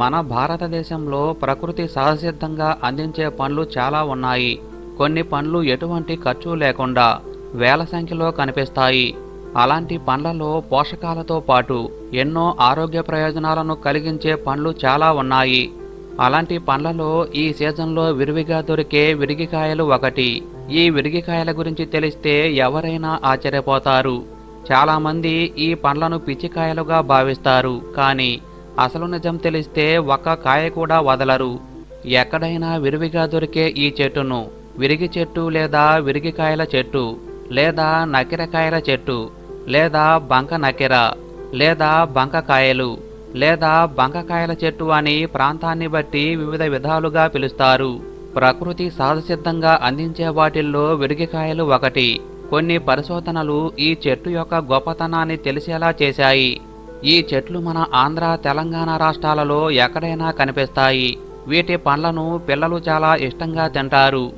మన భారతదేశంలో ప్రకృతి సహసిద్ధంగా అందించే పండ్లు చాలా ఉన్నాయి. కొన్ని పండ్లు ఎటువంటి ఖర్చు లేకుండా వేల సంఖ్యలో కనిపిస్తాయి. అలాంటి పండ్లలో పోషకాలతో పాటు ఎన్నో ఆరోగ్య ప్రయోజనాలను కలిగించే పండ్లు చాలా ఉన్నాయి. అలాంటి పండ్లలో ఈ సీజన్లో విరివిగా దొరికే విరిగికాయలు ఒకటి. ఈ విరిగికాయల గురించి తెలిస్తే ఎవరైనా ఆశ్చర్యపోతారు. చాలామంది ఈ పండ్లను పిచ్చికాయలుగా భావిస్తారు. కానీ అసలు నిజం తెలిస్తే ఒక్క కాయ కూడా వదలరు. ఎక్కడైనా విరివిగా దొరికే ఈ చెట్టును విరిగి చెట్టు లేదా విరిగికాయల చెట్టు లేదా నకిరకాయల చెట్టు లేదా బంక నకిర లేదా బంకకాయలు లేదా బంకకాయల చెట్టు అని ప్రాంతాన్ని బట్టి వివిధ విధాలుగా పిలుస్తారు. ప్రకృతి సహజసిద్ధంగా అందించే వాటిల్లో విరిగికాయలు ఒకటి. కొన్ని పరిశోధనలు ఈ చెట్టు యొక్క గొప్పతనాన్ని తెలిసేలా చేశాయి. ఈ చెట్లు మన ఆంధ్ర తెలంగాణ రాష్ట్రాలలో ఎక్కడైనా కనిపిస్తాయి. వీటి పండ్లను పిల్లలు చాలా ఇష్టంగా తింటారు.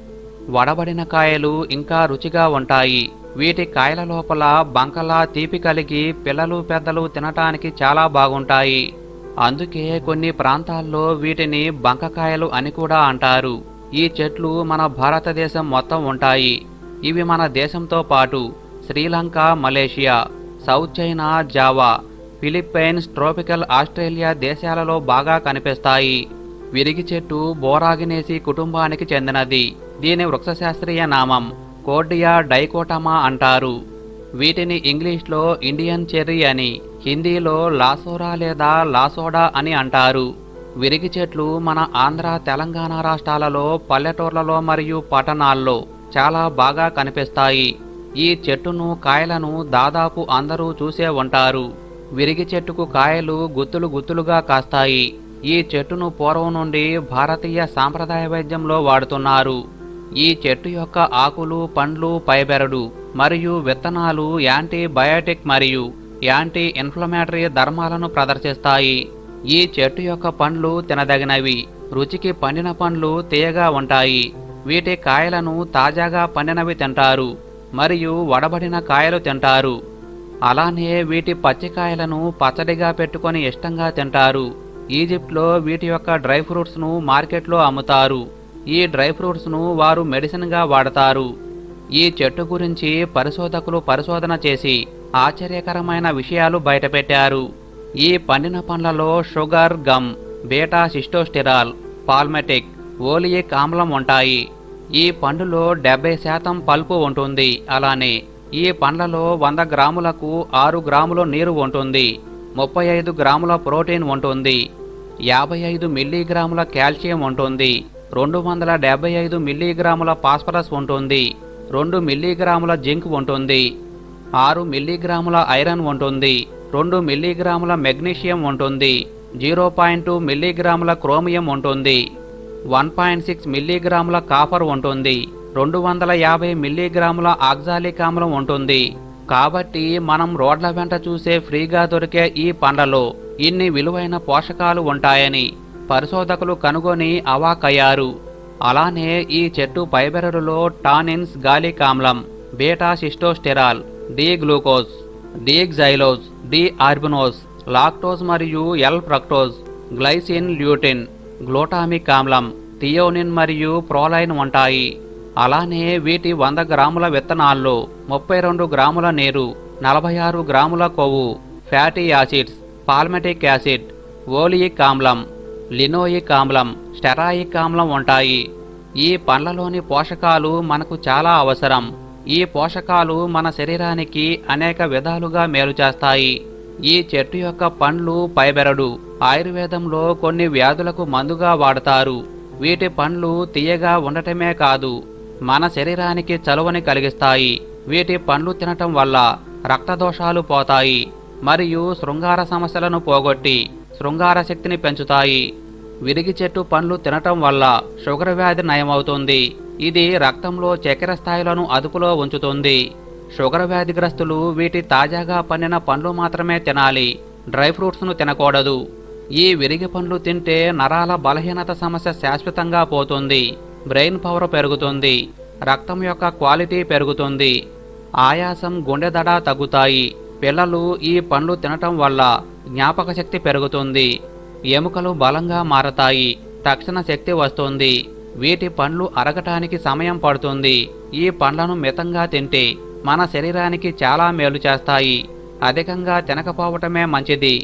వడబడిన కాయలు ఇంకా రుచిగా ఉంటాయి. వీటి కాయల లోపల బంకలా తీపి కలిగి పిల్లలు పెద్దలు తినటానికి చాలా బాగుంటాయి. అందుకే కొన్ని ప్రాంతాల్లో వీటిని బంకకాయలు అని కూడా అంటారు. ఈ చెట్లు మన భారతదేశం మొత్తం ఉంటాయి. ఇవి మన దేశంతో పాటు Sri Lanka Malaysia south China Java Philippines tropical Australia దేశాలలో బాగా కనిపిస్తాయి. విరిగి చెట్టు బోరాగినేసి కుటుంబానికి చెందినది. దీని వృక్షశాస్త్రీయ నామం కోర్డియా డైకోటమా అంటారు. వీటిని ఇంగ్లీష్లో ఇండియన్ చెర్రీ అని హిందీలో లాసోరా లేదా లాసోడా అని అంటారు. విరిగి చెట్లు మన ఆంధ్ర తెలంగాణ రాష్ట్రాలలో పల్లెటూర్లలో మరియు పట్టణాల్లో చాలా బాగా కనిపిస్తాయి. ఈ చెట్టును కాయలను దాదాపు అందరూ చూసే ఉంటారు. విరిగి చెట్టుకు కాయలు గుత్తులు గుత్తులుగా కాస్తాయి. ఈ చెట్టును పూర్వం నుండి భారతీయ సాంప్రదాయ వైద్యంలో వాడుతున్నారు. ఈ చెట్టు యొక్క ఆకులు పండ్లు పైబెరడు మరియు విత్తనాలు యాంటీబయాటిక్ మరియు యాంటీ ఇన్ఫ్లమేటరీ ధర్మాలను ప్రదర్శిస్తాయి. ఈ చెట్టు యొక్క పండ్లు తినదగినవి రుచికి పండిన పండ్లు తీయగా ఉంటాయి. వీటి కాయలను తాజాగా పండినవి తింటారు మరియు వడబడిన కాయలు తింటారు. అలానే వీటి పచ్చికాయలను పచ్చడిగా పెట్టుకొని ఇష్టంగా తింటారు. ఈజిప్ట్లో వీటి యొక్క డ్రై ఫ్రూట్స్ను మార్కెట్లో అమ్ముతారు. ఈ డ్రై ఫ్రూట్స్ను వారు మెడిసిన్గా వాడతారు. ఈ చెట్టు గురించి పరిశోధకులు పరిశోధన చేసి ఆశ్చర్యకరమైన విషయాలు బయటపెట్టారు. ఈ పండిన పండ్లలో sugar gum beta sitosterol palmitic oleic ఆమ్లం ఉంటాయి. ఈ పండులో డెబ్బై శాతం పల్పు ఉంటుంది. అలానే ఈ పండ్లలో వంద గ్రాములకు ఆరు గ్రాముల నీరు ఉంటుంది ముప్పై ఐదు గ్రాముల ప్రోటీన్ ఉంటుంది యాభై ఐదు మిల్లీగ్రాముల కాల్షియం ఉంటుంది రెండు వందల డెబ్బై ఐదు మిల్లీగ్రాముల ఫాస్ఫరస్ ఉంటుంది రెండు మిల్లీగ్రాముల జింక్ ఉంటుంది ఆరు మిల్లీగ్రాముల ఐరన్ ఉంటుంది రెండు మిల్లీగ్రాముల మెగ్నీషియం ఉంటుంది జీరో పాయింట్ టూ మిల్లీగ్రాముల క్రోమియం ఉంటుంది వన్ పాయింట్ సిక్స్ మిల్లీగ్రాముల కాపర్ ఉంటుంది. రెండు వందల యాభై మిల్లీగ్రాముల ఆక్సాలిక్ ఆమ్లం ఉంటుంది. కాబట్టి మనం రోడ్ల వెంట చూసే ఫ్రీగా దొరికే ఈ పండ్లలో ఇన్ని విలువైన పోషకాలు ఉంటాయని పరిశోధకులు కనుగొని అవాకయ్యారు అలానే ఈ చెట్టు ఫైబెరరులో టానిన్స్ గాలిక్ ఆమ్లం beta sitosterol D glucose D xylose D arabinose lactose మరియు L fructose glycine lutein glutamic ఆమ్లం థియోనిన్ మరియు ప్రోలైన్ ఉంటాయి. అలానే వీటి వంద గ్రాముల విత్తనాల్లో ముప్పై రెండు గ్రాముల నీరు నలభై ఆరు గ్రాముల కొవ్వు fatty acids palmitic acid oleic ఆమ్లం లినోయిక్ ఆమ్లం స్టెరాయిక్ ఆమ్లం ఉంటాయి. ఈ పండ్లలోని పోషకాలు మనకు చాలా అవసరం. ఈ పోషకాలు మన శరీరానికి అనేక విధాలుగా మేలు చేస్తాయి. ఈ చెట్టు యొక్క పండ్లు పైబెరడు ఆయుర్వేదంలో కొన్ని వ్యాధులకు మందుగా వాడతారు. వీటి పండ్లు తీయగా ఉండటమే కాదు మన శరీరానికి చలువని కలిగిస్తాయి. వీటి పండ్లు తినటం వల్ల రక్తదోషాలు పోతాయి. మరియు శృంగార సమస్యలను పోగొట్టి శృంగార శక్తిని పెంచుతాయి. విరిగి చెట్టు పండ్లు తినటం వల్ల షుగర్ వ్యాధి నయమవుతుంది. ఇది రక్తంలో చక్కెర స్థాయిలను అదుపులో ఉంచుతుంది. షుగర్ వ్యాధిగ్రస్తులు వీటి తాజాగా పండిన పండ్లు మాత్రమే తినాలి. డ్రై ఫ్రూట్స్ను తినకూడదు. ఈ విరిగి పండ్లు తింటే నరాల బలహీనత సమస్య శాశ్వతంగా పోతుంది. బ్రెయిన్ పవర్ పెరుగుతుంది రక్తం యొక్క క్వాలిటీ పెరుగుతుంది ఆయాసం గుండె దడ తగ్గుతాయి. పిల్లలు ఈ పండ్లు తినటం వల్ల జ్ఞాపక శక్తి పెరుగుతుంది ఎముకలు బలంగా మారతాయి తక్షణ శక్తి వస్తుంది. వీటి పండ్లు అరగటానికి సమయం పడుతుంది ఈ పండ్లను మితంగా తింటే మన శరీరానికి చాలా మేలు చేస్తాయి. అధికంగా తినకపోవటమే మంచిది.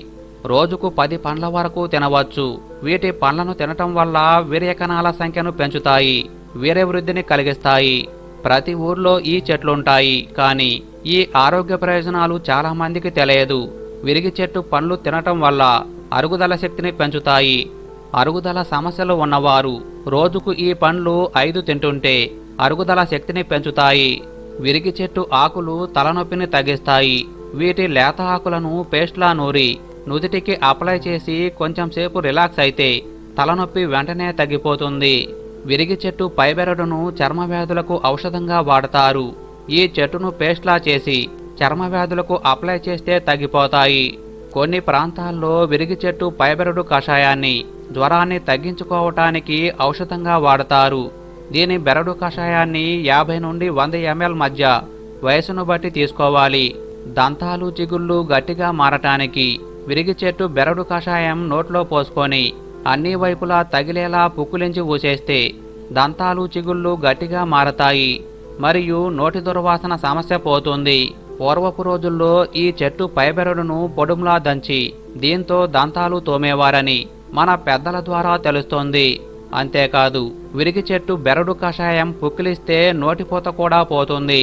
రోజుకు పది పండ్ల వరకు తినవచ్చు. వీటి పండ్లను తినటం వల్ల వీర్యకణాల సంఖ్యను పెంచుతాయి. వీర్యవృద్ధిని కలిగిస్తాయి. ప్రతి ఊర్లో ఈ చెట్లుంటాయి. కానీ ఈ ఆరోగ్య ప్రయోజనాలు చాలా మందికి తెలియదు. విరిగి చెట్టు పండ్లు తినటం వల్ల అరుగుదల శక్తిని పెంచుతాయి. అరుగుదల సమస్యలు ఉన్నవారు రోజుకు ఈ పండ్లు ఐదు తింటుంటే అరుగుదల శక్తిని పెంచుతాయి. విరిగి చెట్టు ఆకులు తలనొప్పిని తగ్గిస్తాయి. వీటి లేత ఆకులను పేస్ట్లా నూరి నుదుటికి అప్లై చేసి కొంచెం సేపు రిలాక్స్ అయితే తలనొప్పి వెంటనే తగ్గిపోతుంది. విరిగి చెట్టు పైబెరడును చర్మ వ్యాధులకు ఔషధంగా వాడతారు. ఈ చెట్టును పేస్ట్లా చేసి చర్మ వ్యాధులకు అప్లై చేస్తే తగ్గిపోతాయి. కొన్ని ప్రాంతాల్లో విరిగి చెట్టు పైబెరడు కషాయాన్ని జ్వరాన్ని తగ్గించుకోవటానికి ఔషధంగా వాడతారు. దీని బెరడు కషాయాన్ని యాభై నుండి వంద ఎంఎల్ మధ్య వయసును బట్టి తీసుకోవాలి. దంతాలు చిగుళ్ళు గట్టిగా మారటానికి విరిగి చెట్టు బెరడు కషాయం నోట్లో పోసుకొని అన్ని వైపులా తగిలేలా పుక్కులించి ఊసేస్తే దంతాలు చిగుళ్ళు గట్టిగా మారతాయి. మరియు నోటి దుర్వాసన సమస్య పోతుంది. పూర్వపు రోజుల్లో ఈ చెట్టు పైబెరడును పొడుములా దంచి దీంతో దంతాలు తోమేవారని మన పెద్దల ద్వారా తెలుస్తోంది. అంతేకాదు విరిగి చెట్టు బెరడు కషాయం పుక్కిలిస్తే నోటిపోత కూడా పోతుంది.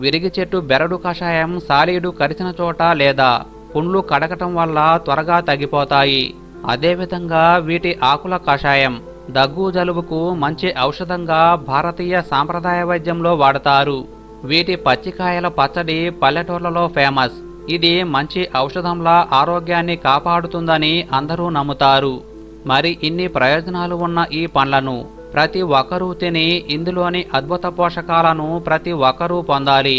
విరిగి చెట్టు బెరడు కషాయం సాలీడు కరిచిన చోట లేదా పుండ్లు కడగటం వల్ల త్వరగా తగ్గిపోతాయి. అదేవిధంగా వీటి ఆకుల కషాయం దగ్గు జలుబుకు మంచి ఔషధంగా భారతీయ సాంప్రదాయ వైద్యంలో వాడతారు. వీటి పచ్చికాయల పచ్చడి పల్లెటూర్లలో ఫేమస్. ఇది మంచి ఔషధంలా ఆరోగ్యాన్ని కాపాడుతుందని అందరూ నమ్ముతారు. మరి ఇన్ని ప్రయోజనాలు ఉన్న ఈ పండ్లను ప్రతి ఒక్కరూ తిని ఇందులోని అద్భుత పోషకాలను ప్రతి ఒక్కరూ పొందాలి.